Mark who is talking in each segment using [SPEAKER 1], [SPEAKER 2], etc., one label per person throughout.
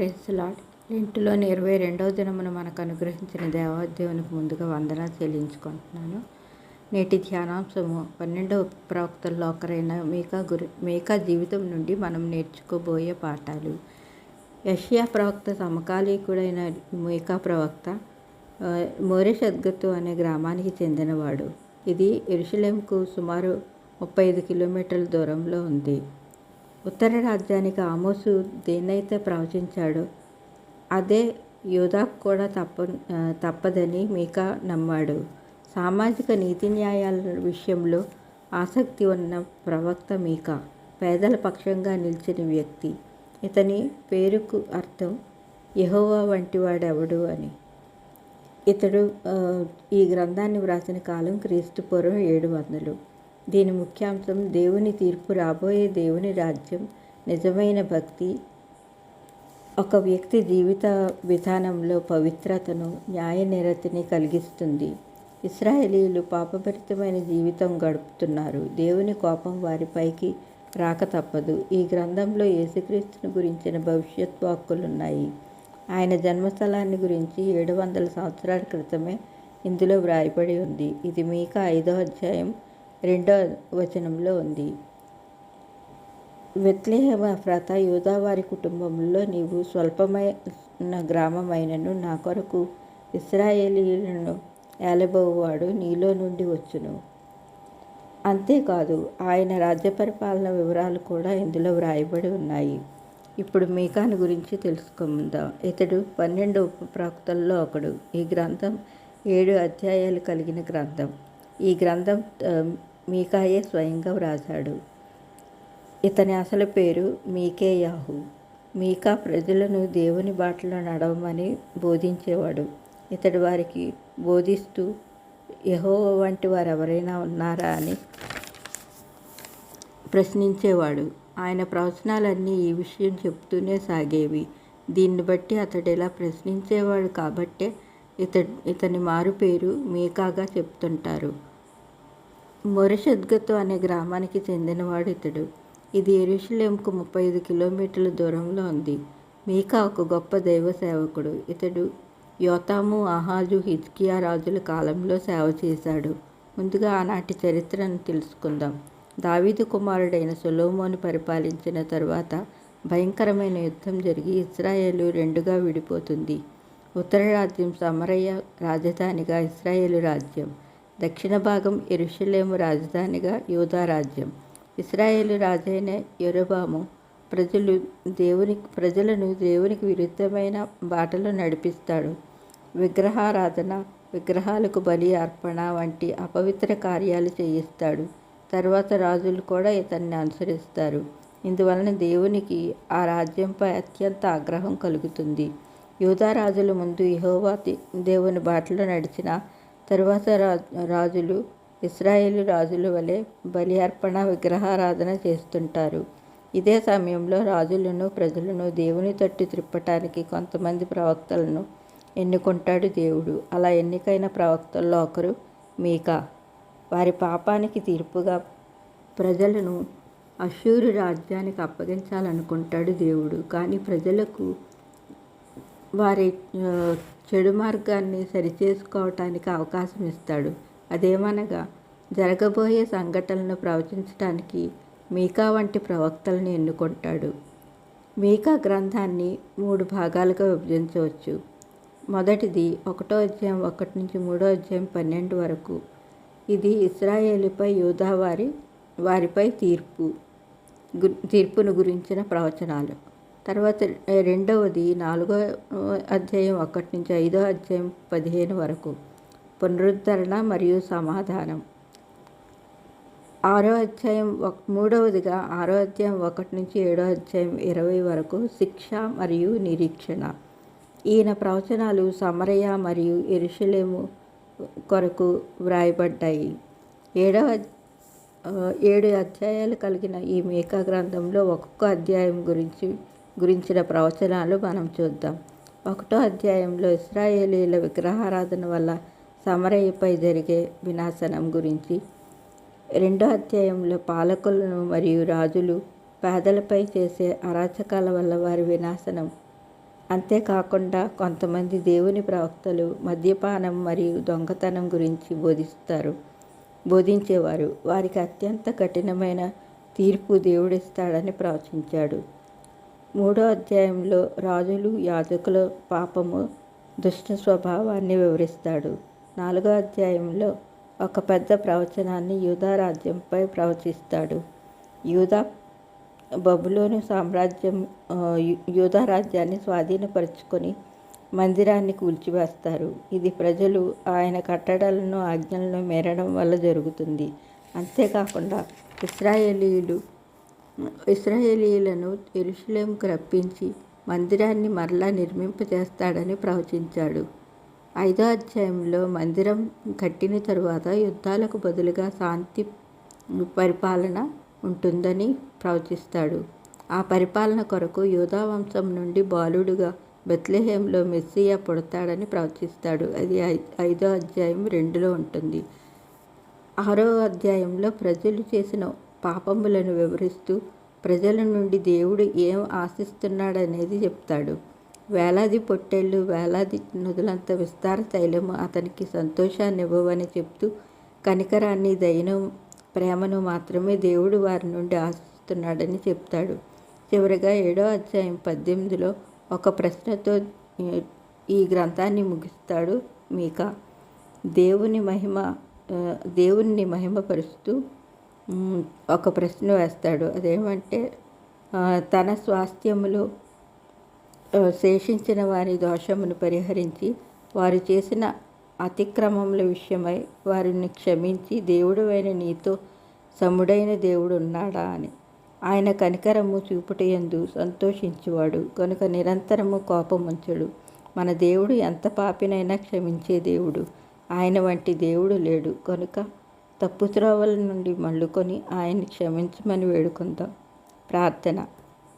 [SPEAKER 1] Praise the Lord ఇంటిలోని ఇరవై రెండవ దినమున మనకు అనుగ్రహించిన దేవాదేవునికి ముందుగా వందన చెల్లించుకుంటున్నాను. నేటి ధ్యానాంశము పన్నెండవ ప్రవక్తల్లో ఒకరైన మేకా గురి మేకా జీవితం నుండి మనం నేర్చుకోబోయే పాఠాలు. యషియా ప్రవక్త సమకాలీకుడైన మేకా ప్రవక్త ఆ, మోరెషద్గతు అనే గ్రామానికి చెందినవాడు. ఇది ఎరుషలేంకు సుమారు ముప్పై ఐదు కిలోమీటర్ల దూరంలో ఉంది. ఉత్తర రాజ్యానికి ఆమోసు దేన్నైతే ప్రవచించాడో అదే యోధాకు కూడా తప్ప తప్పదని మీకా నమ్మాడు. సామాజిక నీతి న్యాయాల విషయంలో ఆసక్తి ఉన్న ప్రవక్త మీకా. పేదల పక్షంగా నిలిచిన వ్యక్తి. ఇతని పేరుకు అర్థం యెహోవా వంటివాడెవడు అని. ఇతడు ఈ గ్రంథాన్ని వ్రాసిన కాలం క్రీస్తు పూర్వం ఏడు వందలు. దీని ముఖ్యాంశం దేవుని తీర్పు రాబోయే దేవుని రాజ్యం నిజమైన భక్తి. ఒక వ్యక్తి జీవిత విధానంలో పవిత్రతను న్యాయ నిరతిని కలిగిస్తుంది. ఇస్రాయేలీలు పాపభరితమైన జీవితం గడుపుతున్నారు. దేవుని కోపం వారిపైకి రాక తప్పదు. ఈ గ్రంథంలో యేసుక్రీస్తుని గురించిన భవిష్యత్ వాక్కులున్నాయి. ఆయన జన్మస్థలాన్ని గురించి ఏడు వందల సంవత్సరాల క్రితమే ఇందులో వ్రాయబడి ఉంది. ఇది మీక ఐదో అధ్యాయం రెండో వచనంలో ఉంది. వెత్లేహమాఫ్రాత యూదావారి కుటుంబంలో నీవు స్వల్పమైన గ్రామమైనను నా కొరకు ఇస్రాయేలీలను ఏలబోవాడు నీలో నుండి వచ్చును. అంతేకాదు ఆయన రాజ్య పరిపాలన వివరాలు కూడా ఇందులో వ్రాయబడి ఉన్నాయి. ఇప్పుడు మీకాను గురించి తెలుసుకుందాం. ఇతడు పన్నెండు ఉపప్రాక్తల్లో ఒకడు. ఈ గ్రంథం ఏడు అధ్యాయాలు కలిగిన గ్రంథం. ఈ గ్రంథం మీకాయే స్వయంగా వ్రాశాడు. ఇతని అసలు పేరు మీకేయాహు. మీకా ప్రజలను దేవుని బాటలో నడవమని బోధించేవాడు. ఇతడు వారికి బోధిస్తూ యహో వంటి వారు ఎవరైనా ఉన్నారా అని ప్రశ్నించేవాడు. ఆయన ప్రవచనాలన్నీ ఈ విషయం చెప్తూనే సాగేవి. దీన్ని బట్టి అతడు ఇలా ప్రశ్నించేవాడు కాబట్టే ఇతడు ఇతని మారు పేరు మీకాగా చెప్తుంటారు. మొరషద్గతు అనే గ్రామానికి చెందినవాడు ఇతడు. ఇది ఎరుషులేంకు ముప్పై ఐదు కిలోమీటర్ల దూరంలో ఉంది. మీకా ఒక గొప్ప దైవ సేవకుడు. ఇతడు యోతాము ఆహాజు హిజ్కియా రాజుల కాలంలో సేవ చేశాడు. ముందుగా ఆనాటి చరిత్రను తెలుసుకుందాం. దావీదు కుమారుడైన సొలోమోను పరిపాలించిన తర్వాత భయంకరమైన యుద్ధం జరిగి ఇస్రాయేలు రెండుగా విడిపోతుంది. ఉత్తర రాజ్యం సమరయ్య రాజధానిగా ఇస్రాయేలు రాజ్యం. దక్షిణ భాగం ఎరుషలేము రాజధానిగా యూదా రాజ్యం. ఇస్రాయేలు రాజైన యొరబాము ప్రజలు దేవుని ప్రజలను దేవునికి విరుద్ధమైన బాటలో నడిపిస్తాడు. విగ్రహారాధన విగ్రహాలకు బలి అర్పణ వంటి అపవిత్ర కార్యాలు చేయిస్తాడు. తర్వాత రాజులు కూడా ఇతన్ని అనుసరిస్తారు. ఇందువలన దేవునికి ఆ రాజ్యంపై అత్యంత ఆగ్రహం కలుగుతుంది. యూదా రాజుల ముందు యహోవా దేవుని బాటలో నడిచిన తరువాత రా రాజులు ఇస్రాయేలు రాజుల వలె బలి అర్పణ విగ్రహారాధన చేస్తుంటారు. ఇదే సమయంలో రాజులను ప్రజలను దేవుని తట్టు త్రిప్పటానికి కొంతమంది ప్రవక్తలను ఎన్నుకుంటాడు దేవుడు. అలా ఎన్నికైన ప్రవక్తల్లో ఒకరు మీకా. వారి పాపానికి తీర్పుగా ప్రజలను అశూరు రాజ్యానికి అప్పగించాలనుకుంటాడు దేవుడు. కానీ ప్రజలకు వారి చెడు మార్గాన్ని సరిచేసుకోవటానికి అవకాశం ఇస్తాడు. అదేమనగా జరగబోయే సంఘటనలను ప్రవచించడానికి మీకా వంటి ప్రవక్తలను ఎన్నుకుంటాడు. మీకా గ్రంథాన్ని మూడు భాగాలుగా విభజించవచ్చు. మొదటిది ఒకటో అధ్యాయం ఒకటి నుంచి మూడో అధ్యాయం పన్నెండు వరకు. ఇది ఇస్రాయేలుపై యూదా వారి వారిపై తీర్పు తీర్పును గురించిన ప్రవచనాలు. తర్వాత రెండవది నాలుగో అధ్యాయం ఒకటి నుంచి ఐదో అధ్యాయం పదిహేను వరకు. పునరుద్ధరణ మరియు సమాధానం. ఆరో అధ్యాయం ఒక- మూడవదిగా ఆరో అధ్యాయం ఒకటి నుంచి ఏడో అధ్యాయం ఇరవై వరకు శిక్ష మరియు నిరీక్షణ. ఈయన ప్రవచనాలు సమరయ మరియు ఎరుషలేము కొరకు వ్రాయబడ్డాయి. ఏడవ ఏడు అధ్యాయాలు కలిగిన ఈ మేకా గ్రంథంలో ఒక్కొక్క అధ్యాయం గురించి గురించిన ప్రవచనాలు మనం చూద్దాం. ఒకటో అధ్యాయంలో ఇస్రాయేలీల విగ్రహారాధన వల్ల సమరయ్యపై జరిగే వినాశనం గురించి. రెండో అధ్యాయంలో పాలకులను మరియు రాజులు పేదలపై చేసే అరాచకాల వల్ల వారి వినాశనం. అంతేకాకుండా కొంతమంది దేవుని ప్రవక్తలు మద్యపానం మరియు దొంగతనం గురించి బోధిస్తారు. బోధించేవారు వారికి అత్యంత కఠినమైన తీర్పు దేవుడిస్తాడని ప్రవచించాడు. మూడో అధ్యాయంలో రాజులు యాజకుల పాపము దుష్ట స్వభావాన్ని వివరిస్తాడు. నాలుగో అధ్యాయంలో ఒక పెద్ద ప్రవచనాన్ని యూదా రాజ్యంపై ప్రవచిస్తాడు. యూదా బబులోను సామ్రాజ్యం యూదా రాజ్యాన్ని స్వాధీనపరుచుకొని మందిరాన్ని కూల్చివేస్తారు. ఇది ప్రజలు ఆయన కట్టడాలను ఆజ్ఞలను మేరడం వల్ల జరుగుతుంది. అంతేకాకుండా ఇస్రాయేలీలు ఇస్రాయేలీలను ఎరుషులేంకు రప్పించి మందిరాన్ని మరలా నిర్మింపజేస్తాడని ప్రవచించాడు. ఐదో అధ్యాయంలో మందిరం కట్టిన తరువాత యుద్ధాలకు బదులుగా శాంతి పరిపాలన ఉంటుందని ప్రవచిస్తాడు. ఆ పరిపాలన కొరకు యూదా వంశం నుండి బాలుడుగా బెత్లెహేంలో మెస్సియా పుడతాడని ప్రవచిస్తాడు. అది ఐ- ఐదో అధ్యాయం రెండులో ఉంటుంది. ఆరో అధ్యాయంలో ప్రజలు చేసిన పాపములను వివరిస్తూ ప్రజల నుండి దేవుడు ఏం ఆశిస్తున్నాడనేది చెప్తాడు. వేలాది పొట్టేళ్ళు వేలాది నదులంత విస్తార తైలము అతనికి సంతోషాన్ని ఇవ్వవని చెప్తూ కనికరాన్ని దయను ప్రేమను మాత్రమే దేవుడు వారి నుండి ఆశిస్తున్నాడని చెప్తాడు. చివరిగా ఏడో అధ్యాయం పద్దెనిమిదిలో ఒక ప్రశ్నతో ఈ- గ్రంథాన్ని ముగిస్తాడు మీక. దేవుని మహిమ దేవుణ్ణి మహిమపరుస్తూ ఒక ప్రశ్న వేస్తాడు. అదేమంటే తన స్వాస్థ్యములో శేషించిన వారి దోషమును పరిహరించి వారు చేసిన అతిక్రమముల విషయమై వారిని క్షమించి దేవుడు అయిన నీతో సముడైన దేవుడు ఉన్నాడా అని. ఆయన కనికరము చూపుటయందు సంతోషించువాడు. కనుక నిరంతరము కోపముంచడు. మన దేవుడు ఎంత పాపినైనా క్షమించే దేవుడు. ఆయన వంటి దేవుడు లేడు. కనుక తప్పు త్రోవల నుండి మళ్ళుకొని ఆయన్ని క్షమించమని వేడుకుందాం. ప్రార్థన.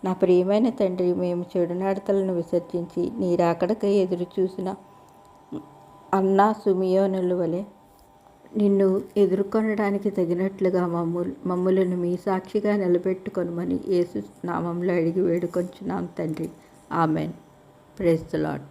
[SPEAKER 1] నా ప్రియమైన తండ్రి మేము చెడునాడతలను విసర్జించి నీ రాకడకై ఎదురు చూసిన అన్నా సుమియోనుల వలె నిన్ను ఎదుర్కొనడానికి తగినట్లుగా మమ్ము మమ్ములను మీ సాక్షిగా నిలబెట్టుకొనమని యేసు నామంలో అడిగి వేడుకొంచున్నాం తండ్రి. ఆమెన్. Press lord